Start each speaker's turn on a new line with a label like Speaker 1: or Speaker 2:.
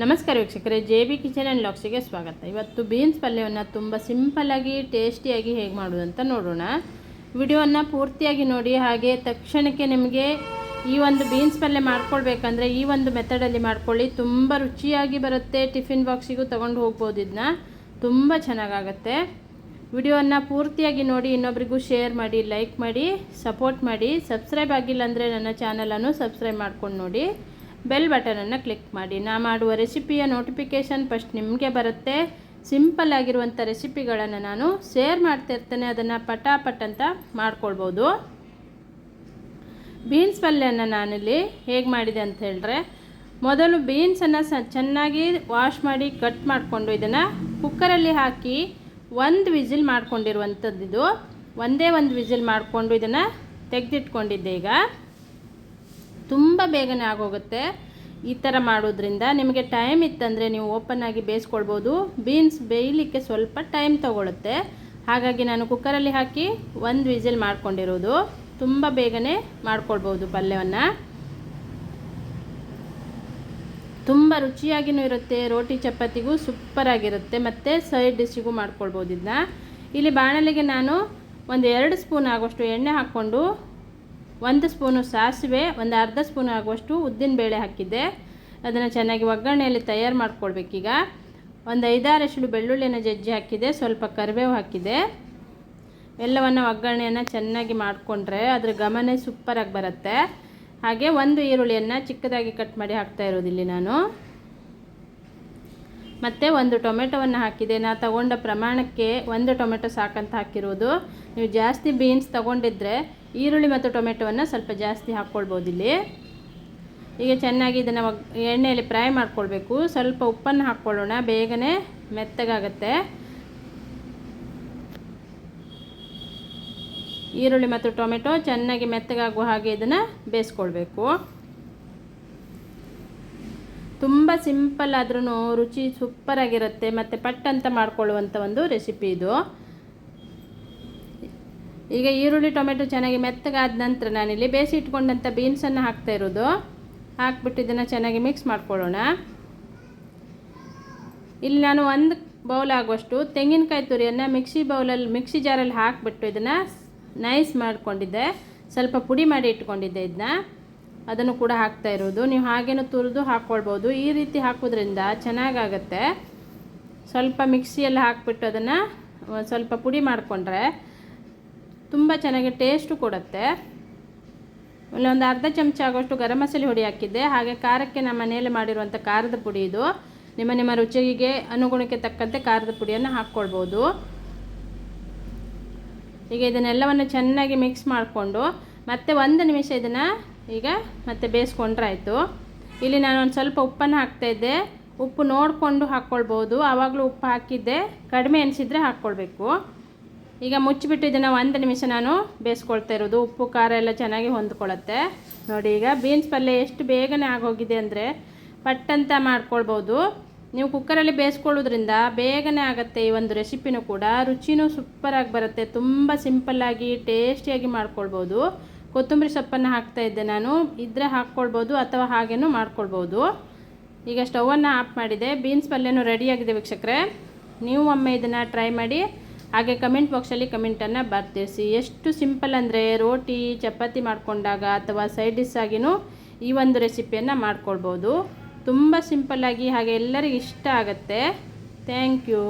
Speaker 1: ನಮಸ್ಕಾರ ವೀಕ್ಷಕರೇ, J B kitchen and ಲಾಕ್ಸಿಗೆ ಸ್ವಾಗತ. ಇವತ್ತು ಬೀನ್ಸ್ ಪಲ್ಯವನ್ನು ತುಂಬ ಸಿಂಪಲ್ಲಾಗಿ ಟೇಸ್ಟಿಯಾಗಿ ಹೇಗೆ ಮಾಡೋದು ಅಂತ ನೋಡೋಣ. ವಿಡಿಯೋವನ್ನು ಪೂರ್ತಿಯಾಗಿ ನೋಡಿ, ಹಾಗೆ ತಕ್ಷಣಕ್ಕೆ ನಿಮಗೆ ಈ ಒಂದು ಬೀನ್ಸ್ ಪಲ್ಯ ಮಾಡ್ಕೊಳ್ಬೇಕಂದ್ರೆ ಈ ಒಂದು ಮೆಥಡಲ್ಲಿ ಮಾಡ್ಕೊಳ್ಳಿ. ತುಂಬ ರುಚಿಯಾಗಿ ಬರುತ್ತೆ, ಟಿಫಿನ್ ಬಾಕ್ಸಿಗೂ ತೊಗೊಂಡು ಹೋಗ್ಬೋದು ಇದನ್ನ ತುಂಬ ಚೆನ್ನಾಗಾಗತ್ತೆ. ವಿಡಿಯೋವನ್ನು ಪೂರ್ತಿಯಾಗಿ ನೋಡಿ, ಇನ್ನೊಬ್ರಿಗೂ ಶೇರ್ ಮಾಡಿ, ಲೈಕ್ ಮಾಡಿ, ಸಪೋರ್ಟ್ ಮಾಡಿ. ಸಬ್ಸ್ಕ್ರೈಬ್ ಆಗಿಲ್ಲ ಅಂದರೆ ನನ್ನ ಚಾನಲನ್ನು ಸಬ್ಸ್ಕ್ರೈಬ್ ಮಾಡ್ಕೊಂಡು ನೋಡಿ. ಬೆಲ್ ಬಟನನ್ನು ಕ್ಲಿಕ್ ಮಾಡಿ. ನಾ ಮಾಡುವ ರೆಸಿಪಿಯ ನೋಟಿಫಿಕೇಷನ್ ಫಸ್ಟ್ ನಿಮಗೆ ಬರುತ್ತೆ. ಸಿಂಪಲ್ ಆಗಿರುವಂಥ ರೆಸಿಪಿಗಳನ್ನು ನಾನು ಶೇರ್ ಮಾಡ್ತಿರ್ತೇನೆ ಅದನ್ನು ಪಟಾಪಟ್ ಅಂತ ಮಾಡ್ಕೊಳ್ಬೋದು. ಬೀನ್ಸ್ ಪಲ್ಯನ ನಾನಿಲ್ಲಿ ಹೇಗೆ ಮಾಡಿದೆ ಅಂತ ಹೇಳಿದ್ರೆ, ಮೊದಲು ಬೀನ್ಸನ್ನು ಸ ಚೆನ್ನಾಗಿ ವಾಶ್ ಮಾಡಿ ಕಟ್ ಮಾಡಿಕೊಂಡು ಇದನ್ನು ಕುಕ್ಕರಲ್ಲಿ ಹಾಕಿ ಒಂದು ವಿಜಿಲ್ ಮಾಡ್ಕೊಂಡಿರುವಂಥದ್ದು ಒಂದೇ ಒಂದು ವಿಜಿಲ್ ಮಾಡಿಕೊಂಡು ಇದನ್ನು ತೆಗೆದಿಟ್ಕೊಂಡಿದ್ದೆ ಈಗ. ತುಂಬ ಬೇಗನೆ ಆಗೋಗುತ್ತೆ. ಈ ಥರ ಮಾಡೋದ್ರಿಂದ ನಿಮಗೆ ಟೈಮ್ ಇತ್ತಂದರೆ ನೀವು ಓಪನ್ ಆಗಿ ಬೇಯಿಸ್ಕೊಳ್ಬೋದು. ಬೀನ್ಸ್ ಬೇಯಲಿಕ್ಕೆ ಸ್ವಲ್ಪ ಟೈಮ್ ತಗೊಳುತ್ತೆ. ಹಾಗಾಗಿ ನಾನು ಕುಕ್ಕರಲ್ಲಿ ಹಾಕಿ ಒಂದು ವಿಸಿಲ್ ಮಾಡ್ಕೊಂಡಿರೋದು. ತುಂಬ ಬೇಗನೆ ಮಾಡ್ಕೊಳ್ಬೋದು ಪಲ್ಯವನ್ನು. ತುಂಬ ರುಚಿಯಾಗಿಯೂ ಇರುತ್ತೆ. ರೋಟಿ ಚಪಾತಿಗೂ ಸೂಪರಾಗಿರುತ್ತೆ ಮತ್ತು ಸೈಡ್ ಡಿಶ್ಶಿಗೂ ಮಾಡ್ಕೊಳ್ಬೋದು ಇದನ್ನ ಇಲ್ಲಿ ಬಾಣಲೆಗೆ ನಾನು ಒಂದು ಎರಡು ಸ್ಪೂನ್ ಆಗೋಷ್ಟು ಎಣ್ಣೆ ಹಾಕ್ಕೊಂಡು ಒಂದು ಸ್ಪೂನು ಸಾಸಿವೆ, ಒಂದು ಅರ್ಧ ಸ್ಪೂನ್ ಆಗುವಷ್ಟು ಉದ್ದಿನಬೇಳೆ ಹಾಕಿದ್ದೆ. ಅದನ್ನು ಚೆನ್ನಾಗಿ ಒಗ್ಗರಣೆಯಲ್ಲಿ ತಯಾರು ಮಾಡ್ಕೊಳ್ಬೇಕೀಗ. ಒಂದು ಐದಾರು ಬೆಳ್ಳುಳ್ಳಿಯನ್ನು ಬೆಳ್ಳುಳ್ಳಿನ ಜಜ್ಜಿ ಹಾಕಿದೆ ಸ್ವಲ್ಪ ಕರಿಬೇವು ಹಾಕಿದೆ ಎಲ್ಲವನ್ನು ಒಗ್ಗರಣೆಯನ್ನು ಚೆನ್ನಾಗಿ ಮಾಡಿಕೊಂಡ್ರೆ ಅದ್ರ ಗಮನ ಸೂಪರಾಗಿ ಬರುತ್ತೆ. ಹಾಗೆ ಒಂದು ಈರುಳ್ಳಿಯನ್ನು ಚಿಕ್ಕದಾಗಿ ಕಟ್ ಮಾಡಿ ಹಾಕ್ತಾ ಇರೋದಿಲ್ಲಿ ನಾನು. ಮತ್ತು ಒಂದು ಟೊಮೆಟೊವನ್ನು ಹಾಕಿದೆ ನಾ ತಗೊಂಡ ಪ್ರಮಾಣಕ್ಕೆ ಒಂದು ಟೊಮೆಟೊ ಸಾಕಂತ ಹಾಕಿರೋದು. ನೀವು ಜಾಸ್ತಿ ಬೀನ್ಸ್ ತಗೊಂಡಿದ್ರೆ ಈರುಳ್ಳಿ ಮತ್ತು ಟೊಮೆಟೊವನ್ನು ಸ್ವಲ್ಪ ಜಾಸ್ತಿ ಹಾಕ್ಕೊಳ್ಬೋದು ಇಲ್ಲಿ ಈಗ ಚೆನ್ನಾಗಿ ಇದನ್ನು ಎಣ್ಣೆಯಲ್ಲಿ ಫ್ರೈ ಮಾಡ್ಕೊಳ್ಬೇಕು. ಸ್ವಲ್ಪ ಉಪ್ಪನ್ನು ಹಾಕ್ಕೊಳ್ಳೋಣ, ಬೇಗನೆ ಮೆತ್ತಗಾಗತ್ತೆ. ಈರುಳ್ಳಿ ಮತ್ತು ಟೊಮೆಟೊ ಚೆನ್ನಾಗಿ ಮೆತ್ತಗಾಗುವ ಹಾಗೆ ಇದನ್ನು ಬೇಯಿಸ್ಕೊಳ್ಬೇಕು. ತುಂಬ ಸಿಂಪಲ್ ಆದ್ರೂ ರುಚಿ ಸೂಪರಾಗಿರುತ್ತೆ, ಮತ್ತು ಪಟ್ ಅಂತ ಮಾಡ್ಕೊಳ್ಳುವಂಥ ಒಂದು ರೆಸಿಪಿ ಇದು. ಈಗ ಈರುಳ್ಳಿ, ಟೊಮೆಟೊ ಚೆನ್ನಾಗಿ ಮೆತ್ತಗಾದ ನಂತರ ನಾನಿಲ್ಲಿ ಬೇಸಿ ಇಟ್ಕೊಂಡಂಥ ಬೀನ್ಸನ್ನು ಹಾಕ್ತಾ ಇರೋದು. ಹಾಕ್ಬಿಟ್ಟು ಇದನ್ನು ಚೆನ್ನಾಗಿ ಮಿಕ್ಸ್ ಮಾಡ್ಕೊಳ್ಳೋಣ. ಇಲ್ಲಿ ನಾನು ಒಂದು ಬೌಲ್ ಆಗುವಷ್ಟು ತೆಂಗಿನಕಾಯಿ ತುರಿಯನ್ನು ಮಿಕ್ಸಿ ಬೌಲಲ್ಲಿ ಮಿಕ್ಸಿ ಜಾರಲ್ಲಿ ಹಾಕಿಬಿಟ್ಟು ಇದನ್ನು ನೈಸ್ ಮಾಡಿಕೊಂಡಿದ್ದೆ. ಸ್ವಲ್ಪ ಪುಡಿ ಮಾಡಿ ಇಟ್ಕೊಂಡಿದ್ದೆ ಇದನ್ನ ಅದನ್ನು ಕೂಡ ಹಾಕ್ತಾ ಇರೋದು. ನೀವು ಹಾಗೇನೂ ತುರಿದು ಹಾಕ್ಕೊಳ್ಬೋದು. ಈ ರೀತಿ ಹಾಕೋದ್ರಿಂದ ಚೆನ್ನಾಗಾಗತ್ತೆ. ಸ್ವಲ್ಪ ಮಿಕ್ಸಿಯಲ್ಲಿ ಹಾಕ್ಬಿಟ್ಟು ಅದನ್ನು, ಸ್ವಲ್ಪ ಪುಡಿ ಮಾಡಿಕೊಂಡ್ರೆ ತುಂಬ ಚೆನ್ನಾಗಿ ಟೇಸ್ಟು ಕೊಡುತ್ತೆ. ಇಲ್ಲೊಂದು ಅರ್ಧ ಚಮಚ ಆಗೋಷ್ಟು ಗರಂ ಮಸಾಲೆ ಹುಡಿ ಹಾಕಿದ್ದೆ. ಹಾಗೆ ಖಾರಕ್ಕೆ ನಮ್ಮ ಮನೆಯಲ್ಲಿ ಮಾಡಿರುವಂಥ ಖಾರದ ಪುಡಿ ಇದು. ನಿಮ್ಮ ನಿಮ್ಮ ರುಚಿಗೆ ಅನುಗುಣಕ್ಕೆ ತಕ್ಕಂತೆ ಖಾರದ ಪುಡಿಯನ್ನು ಹಾಕ್ಕೊಳ್ಬೋದು. ಈಗ ಇದನ್ನೆಲ್ಲವನ್ನು ಚೆನ್ನಾಗಿ ಮಿಕ್ಸ್ ಮಾಡಿಕೊಂಡು ಮತ್ತೆ ಒಂದು ನಿಮಿಷ ಇದನ್ನು ಈಗ ಮತ್ತೆ ಬೇಯಿಸ್ಕೊಂಡ್ರಾಯಿತು. ಇಲ್ಲಿ ನಾನು ಒಂದು ಸ್ವಲ್ಪ ಉಪ್ಪನ್ನು ಹಾಕ್ತಾಯಿದ್ದೆ ಉಪ್ಪು ನೋಡಿಕೊಂಡು ಹಾಕ್ಕೊಳ್ಬೋದು. ಆವಾಗಲೂ ಉಪ್ಪು ಹಾಕಿದ್ದೆ. ಕಡಿಮೆ ಅನಿಸಿದರೆ ಹಾಕ್ಕೊಳ್ಬೇಕು. ಈಗ ಮುಚ್ಚಿಬಿಟ್ಟು ಇದನ್ನು ಒಂದು ನಿಮಿಷ ನಾನು ಬೇಯಿಸ್ಕೊಳ್ತಾ ಇರೋದು. ಉಪ್ಪು, ಖಾರ ಎಲ್ಲ ಚೆನ್ನಾಗಿ ಹೊಂದ್ಕೊಳ್ಳುತ್ತೆ. ನೋಡಿ, ಈಗ ಬೀನ್ಸ್ ಪಲ್ಯ ಎಷ್ಟು ಬೇಗನೆ ಆಗೋಗಿದೆ ಅಂದರೆ ಪಟ್ಟಂತ ಮಾಡ್ಕೊಳ್ಬೋದು. ನೀವು ಕುಕ್ಕರಲ್ಲಿ ಬೇಯಿಸ್ಕೊಳ್ಳೋದ್ರಿಂದ ಬೇಗನೆ ಆಗುತ್ತೆ ಈ ಒಂದು ರೆಸಿಪಿನೂ ಕೂಡ. ರುಚಿನೂ ಸೂಪರಾಗಿ ಬರುತ್ತೆ. ತುಂಬ ಸಿಂಪಲ್ಲಾಗಿ ಟೇಸ್ಟಿಯಾಗಿ ಮಾಡ್ಕೊಳ್ಬೋದು. ಕೊತ್ತಂಬರಿ ಸೊಪ್ಪನ್ನು ಹಾಕ್ತಾ ಇದ್ದೆ ನಾನು. ಇದ್ರೆ ಹಾಕ್ಕೊಳ್ಬೋದು ಅಥವಾ ಹಾಗೇನೂ ಮಾಡ್ಕೊಳ್ಬೋದು. ಈಗ ಸ್ಟವನ್ನು ಆಫ್ ಮಾಡಿದೆ. ಬೀನ್ಸ್ ಪಲ್ಯನೂ ರೆಡಿಯಾಗಿದೆ ವೀಕ್ಷಕರೇ. ನೀವು ಒಮ್ಮೆ ಇದನ್ನು ಟ್ರೈ ಮಾಡಿ. ಹಾಗೆ ಕಮೆಂಟ್ ಬಾಕ್ಸಲ್ಲಿ ಕಮೆಂಟನ್ನು ಬರ್ತಿರಿಸಿ ಎಷ್ಟು ಸಿಂಪಲ್ ಅಂದರೆ ರೋಟಿ, ಚಪಾತಿ ಮಾಡಿಕೊಂಡಾಗ ಅಥವಾ ಸೈಡ್ ಡಿಶ್ ಆಗಿನೂ ಈ ಒಂದು ರೆಸಿಪಿಯನ್ನು ಮಾಡ್ಕೊಳ್ಬೋದು. ತುಂಬ ಸಿಂಪಲ್ಲಾಗಿ ಹಾಗೆ ಎಲ್ಲರಿಗೂ ಇಷ್ಟ ಆಗುತ್ತೆ. Thank you